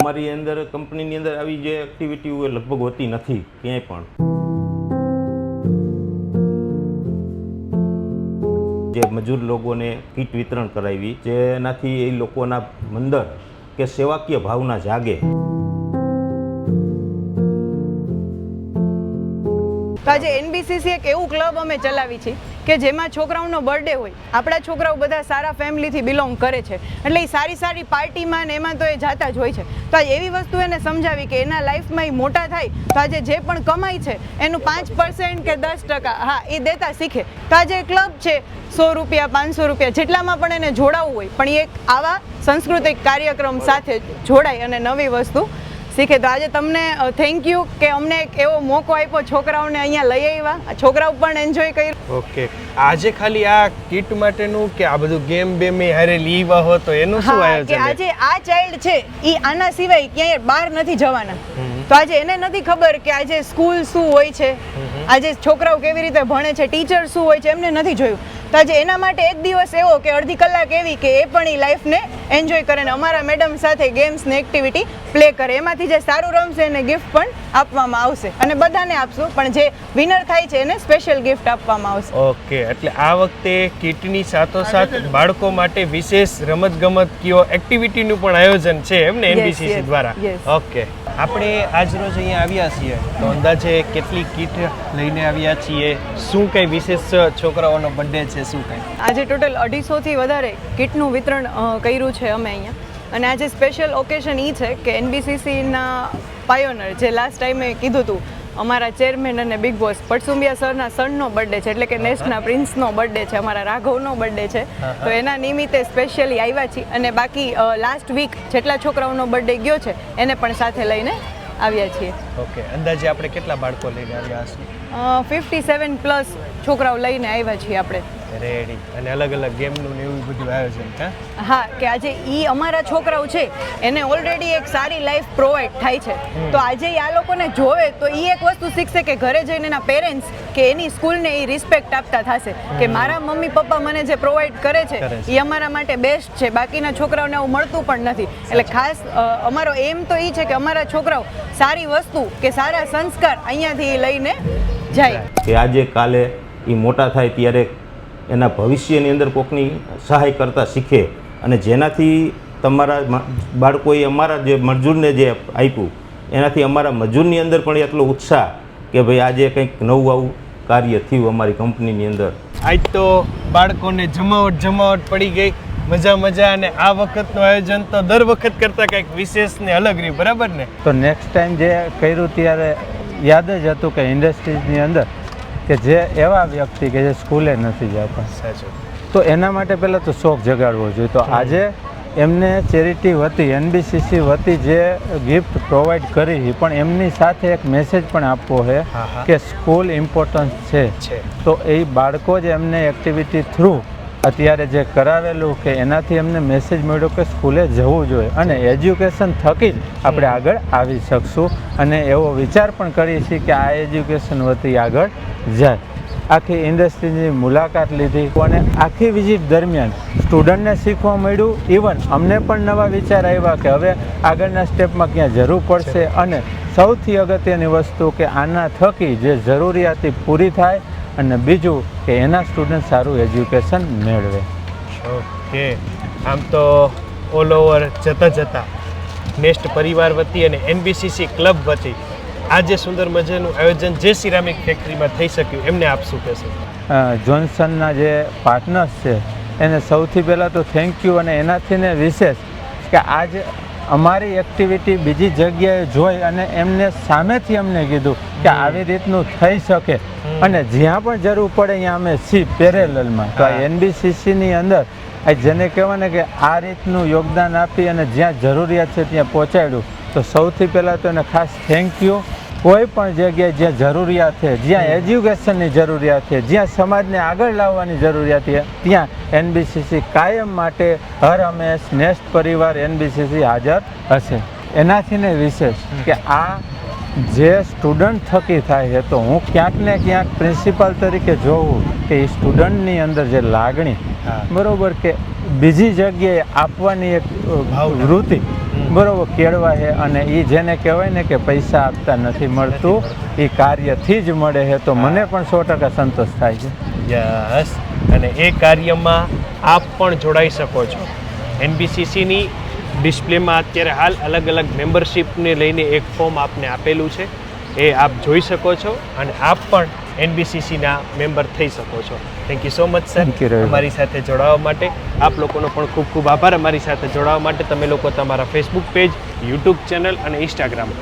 અમારી અંદર કંપનીની અંદર આવી જે એક્ટિવિટી હોય લગભગ હોતી નથી, ક્યાંય પણ. જે મજૂર લોકોને કીટ વિતરણ કરાવી, જેનાથી એ લોકોના અંદર કે સેવાકીય ભાવના જાગે. આજે એનબીસીસી એક એવું ક્લબ અમે ચલાવી છે કે જેમાં છોકરાઓનો બર્થડે હોય, આપણા છોકરાઓ બધા સારા ફેમિલીથી બિલોંગ કરે છે. એટલે એ સારી સારી પાર્ટીમાં ને એમાં તો એ જાતા જ હોય છે. તો આ એવી વસ્તુ એને સમજાવી કે એના લાઈફમાં એ મોટા થાય, તો આજે જે પણ કમાય છે, એનું પાંચ પર્સન્ટ કે દસ ટકા, હા, એ દેતા શીખે. તો આજે ક્લબ છે, સો રૂપિયા, પાંચસો રૂપિયા, જેટલામાં પણ એને જોડાવવું હોય, પણ એ એક આવા સાંસ્કૃતિક કાર્યક્રમ સાથે જોડાય અને નવી વસ્તુ શીખે. તો આજે તમને થેન્ક યુ કે અમને એક એવો મોકો આપ્યો છોકરાઓને અહીંયા લઈ આવ્યા. છોકરાઓ પણ એન્જોય કર્યું. ઓકે આજે ખાલી આ કીટ માટેનું કે આ બધું ગેમ બેમ હારે લીવા હો તો એનું શું હા કે? આજે આ ચાઇલ્ડ છે એ આના સિવાય ક્યાંય બહાર નથી જવાના. તો આજે એને નથી ખબર કે આજે સ્કૂલ શું હોય છે. આજે છોકરાઓ કેવી રીતે ભણે છે ટીચર શું હોય છે એમને નથી જોયું. તો આજે એના માટે એક દિવસ એવો કે અડધી કલાક એવી કે એ પણ એ લાઈફને એન્જોય કરે ને અમારા મેડમ સાથે ગેમ્સ ને એક્ટિવિટી પ્લે કરે. એમાંથી જે સારું રમશે એને ગિફ્ટ પણ આપવામાં આવશે. અને બધાને આપશું પણ જે વિનર થાય છે એને સ્પેશિયલ ગિફ્ટ આપવામાં આવશે. ઓકે એટલે આ વખતે કીટની સાથોસાથ બાળકો માટે વિશેષ રમત ગમત કયો એક્ટિવિટીનું પણ આયોજન છે એમ ને Yes, એનબીસીસી દ્વારા? ઓકે. આપણે આજરોજ અહીંયા આવ્યા છીએ. તો અંદાજે કેટલી કીટ લઈને આવ્યા છીએ? શું કઈ વિશેષ છોકરાઓનો બર્થડે છે શું કંઈ? આજે ટોટલ અઢીસોથી વધારે કિટનું વિતરણ કર્યું છે. અમે અહીંયા. અને આજે સ્પેશિયલ ઓકેશન એ છે કે એનબીસીસીના પાયોનર જે લાસ્ટ ટાઈમે કીધું હતું અમારા ચેરમેન અને બિગ બોસ પટસુંબિયા સરના સનનો બર્થડે છે એટલે કે નેસ્ટના પ્રિન્સનો બર્થડે છે અમારા રાઘવનો બર્થડે છે. તો એના નિમિત્તે સ્પેશિયલી આવ્યા છીએ અને બાકી લાસ્ટ વીક જેટલા છોકરાઓનો બર્થડે ગયો છે એને પણ સાથે લઈને આવ્યા છીએ. ઓકે અંદાજે આપણે કેટલા બાળકો લઈને આવ્યા હશું? ફિફ્ટી સેવન પ્લસ છોકરાઓ લઈને આવ્યા છીએ આપણે. રેડી અને અલગ અલગ ગેમનું ને એવું બધું આયોજન હા? હા કે આજે ઈ અમારા છોકરાઓ છે એને ઓલરેડી એક સારી લાઈફ પ્રોવાઈડ થાય છે. તો આજે આ લોકોને જોવે તો ઈ એક વસ્તુ શીખશે કે ઘરે જઈને એના પેરેન્ટ્સ કે એની સ્કૂલને એ રિસ્પેક્ટ આપતા થશે. કે મારા મમ્મી પપ્પા મને જે પ્રોવાઈડ કરે છે એ અમારા માટે બેસ્ટ છે. બાકીના છોકરાઓને આવું મળતું પણ નથી. એટલે ખાસ અમારો એમ તો એ છે કે અમારા છોકરાઓ સારી વસ્તુ કે સારા સંસ્કાર અહીંયાથી લઈને જાય. કે આજે કાલે એ મોટા થાય ત્યારે એના ભવિષ્યની અંદર કોકની સહાય કરતા શીખે. અને જેનાથી તમારા બાળકોએ અમારા જે મજૂરને જે આપ્યું એનાથી અમારા મજૂરની અંદર પણ એટલો ઉત્સાહ કે ભાઈ આજે કંઈક નવું આવું કાર્ય થયું અમારી કંપનીની અંદર. આજ તો બાળકોને જમાવટ જમાવટ પડી ગઈ. મજા મજા અને આ વખતનું આયોજન તો દર વખત કરતાં કંઈક વિશેષ ને અલગ રહ્યું બરાબર ને? તો નેક્સ્ટ ટાઈમ જે કર્યું ત્યારે યાદ જ હતું કે ઇન્ડસ્ટ્રીઝની અંદર કે જે એવા વ્યક્તિ કે જે સ્કૂલે નથી જતા. સાચું. તો એના માટે પહેલાં તો શોખ જગાડવો જોઈએ. તો આજે એમને ચેરિટી વતી એનબીસીસી વતી જે ગિફ્ટ પ્રોવાઈડ કરી પણ એમની સાથે એક મેસેજ પણ આપવો છે. કે સ્કૂલ ઇમ્પોર્ટન્સ છે. તો એ બાળકો જ એમને એક્ટિવિટી થ્રુ અત્યારે જે કરાવેલું કે એનાથી અમને મેસેજ મળ્યો કે સ્કૂલે જવું જોઈએ અને એજ્યુકેશન થકી જ આપણે આગળ આવી શકશું અને એવો વિચાર પણ કરીએ છીએ કે આ એજ્યુકેશન વતી આગળ જાય. આખી ઇન્ડસ્ટ્રીની મુલાકાત લીધી અને આખી વિઝિટ દરમિયાન સ્ટુડન્ટને શીખવા મળ્યું. ઇવન અમને પણ નવા વિચાર આવ્યા કે હવે આગળના સ્ટેપમાં ક્યાં જરૂર પડશે અને સૌથી અગત્યની વસ્તુ કે આના થકી જે જરૂરિયાતી પૂરી થાય અને બીજું કે એના સ્ટુડન્ટ સારું એજ્યુકેશન મેળવે. ઓકે. આમ તો ઓલ ઓવર જતા જતા નેક્સ્ટ પરિવાર વતી અને એનબીસીસી ક્લબ વતી આ જે સુંદર મજાનું આયોજન જે સિરામિક ફેક્ટરીમાં થઈ શક્યું એમને આપ શું કહેશો? જોન્સનના જે પાર્ટનર્સ છે એને સૌથી પહેલાં તો થેન્ક યુ અને એનાથી ને વિશેષ કે આજ અમારી એક્ટિવિટી બીજી જગ્યાએ જોઈ અને એમને સામેથી અમને કીધું કે આવી રીતનું થઈ શકે. અને જ્યાં પણ જરૂર પડે ત્યાં અમે સી પેરેલલમાં તો એનબીસીસીની અંદર જેને કહેવાય ને કે આ રીતનું યોગદાન આપી અને જ્યાં જરૂરિયાત છે ત્યાં પહોંચાડ્યું. તો સૌથી પહેલાં તો એને ખાસ થેન્ક યુ કોઈ પણ જગ્યાએ જ્યાં જરૂરિયાત છે જ્યાં એજ્યુકેશનની જરૂરિયાત છે જ્યાં સમાજને આગળ લાવવાની જરૂરિયાત છે ત્યાં એનબીસીસી કાયમ માટે હર હંમેશ નેસ્ટ પરિવાર એનબીસીસી હાજર હશે. એનાથી ને વિશેષ કે આ જે સ્ટુડન્ટ થકી થાય છે તો હું ક્યાંક ને ક્યાંક પ્રિન્સિપાલ તરીકે જોઉં કે એ સ્ટુડન્ટની અંદર જે લાગણી. બરોબર કે બીજી જગ્યાએ આપવાની એક. વૃત્તિ બરોબર કેળવા છે અને એ જેને કહેવાય ને કે પૈસા આપતા નથી મળતું એ કાર્યથી જ મળે છે. તો મને પણ સો ટકા સંતોષ થાય છે. યસ. અને એ કાર્યમાં આપ પણ જોડાઈ શકો છો. એનબીસીસીની ડિસ્પ્લેમાં અત્યારે હાલ અલગ અલગ મેમ્બરશિપને લઈને એક ફોર્મ આપને આપેલું છે. એ આપ જોઈ શકો છો અને આપ પણ એનબીસીસીના મેમ્બર થઈ શકો છો. Thank you so much sir અમારી સાથે જોડાવા માટે આપ લોકોનો પણ ખૂબ ખૂબ આભાર. અમારી સાથે જોડાવા માટે તમે લોકો તમારા ફેસબુક પેજ યુટ્યુબ ચેનલ અને ઇન્સ્ટાગ્રામ